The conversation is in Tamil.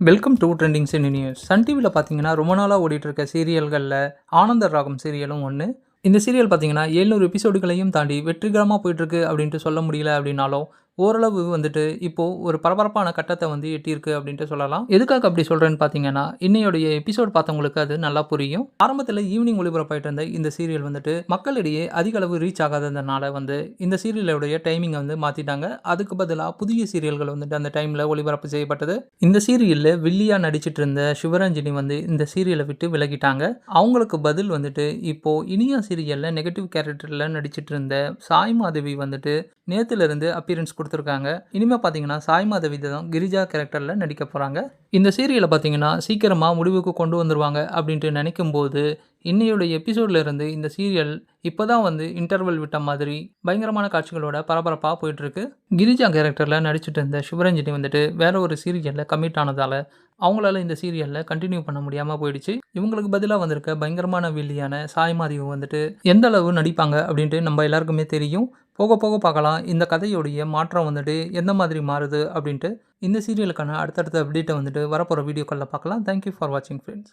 Welcome to trending cine news Sun டிவியில் பார்த்தீங்கன்னா ரொம்ப நாளாக ஓடிட்டு இருக்க சீரியல்களில் ஆனந்தர் ராகம் சீரியலும் ஒன்று இந்த சீரியல் பார்த்தீங்கன்னா ஏழ்நூறு எபிசோடுகளையும் தாண்டி வெற்றிகரமாக போயிட்டுருக்கு அப்படின்ட்டு சொல்ல முடியல அப்படின்னாலும் ஓரளவு வந்துட்டு இப்போது ஒரு பரபரப்பான கட்டத்தை வந்து எட்டியிருக்கு அப்படின்ட்டு சொல்லலாம். எதுக்காக அப்படி சொல்கிறேன்னு பார்த்தீங்கன்னா இன்னையோடைய எபிசோட் பார்த்தவங்களுக்கு அது நல்லா புரியும். ஆரம்பத்தில் ஈவினிங் ஒளிபரப்பாயிட்டு இருந்த இந்த சீரியல் வந்துட்டு மக்களிடையே அதிக அளவு ரீச் ஆகாததுனால வந்து இந்த சீரியலுடைய டைமிங்கை வந்து மாற்றிட்டாங்க அதுக்கு பதிலாக புதிய சீரியல்கள் வந்துட்டு அந்த டைமில் ஒளிபரப்பு செய்யப்பட்டது. இந்த சீரியலில் வில்லியாக நடிச்சிட்டு இருந்த சிவரஞ்சனி வந்து இந்த சீரியலை விட்டு விலகிட்டாங்க. அவங்களுக்கு பதில் வந்துட்டு இப்போது இனியா சீரியலில் நெகட்டிவ் கேரக்டரில் நடிச்சிட்டு இருந்த சாய் மாதவி வந்துட்டு நேற்றுலேருந்து அப்பியரன்ஸ் கொடுத்து கொடுத்துருக்காங்க. இனிமேல் பார்த்தீங்கன்னா சாய் மாதவி தான் கிரிஜா கேரக்டரில் நடிக்க போகிறாங்க இந்த சீரியலை பார்த்தீங்கன்னா சீக்கிரமாக முடிவுக்கு கொண்டு வந்துருவாங்க அப்படின்ட்டு நினைக்கும் போது இன்னையோட எபிசோட்ல இருந்து இந்த சீரியல் இப்போ தான் வந்து இன்டர்வல் விட்ட மாதிரி பயங்கரமான காட்சிகளோட பரபரப்பாக போயிட்டுருக்கு கிரிஜா கேரக்டரில் நடிச்சிட்டு இருந்த சிவரஞ்சனி வந்துட்டு வேற ஒரு சீரியலில் கமிட் ஆனதால் அவங்களால இந்த சீரியலில் கண்டினியூ பண்ண முடியாமல் போயிடுச்சு. இவங்களுக்கு பதிலாக வந்திருக்க பயங்கரமான வில்லியான சாய்மாதிவு வந்துட்டு எந்த அளவு நடிப்பாங்க? அப்படின்ட்டு நம்ம எல்லாருக்குமே தெரியும். போக போக பார்க்கலாம். இந்த கதையுடைய மாற்றம் வந்துட்டு எந்த மாதிரி மாறுது அப்படின்ட்டு இந்த சீரியலுக்கான அடுத்தடுத்த அப்டேட்டை வந்துட்டு வரப்போகிற வீடியோக்களில் பார்க்கலாம். தேங்க்யூ ஃபார் வாட்சிங் ஃப்ரெண்ட்ஸ்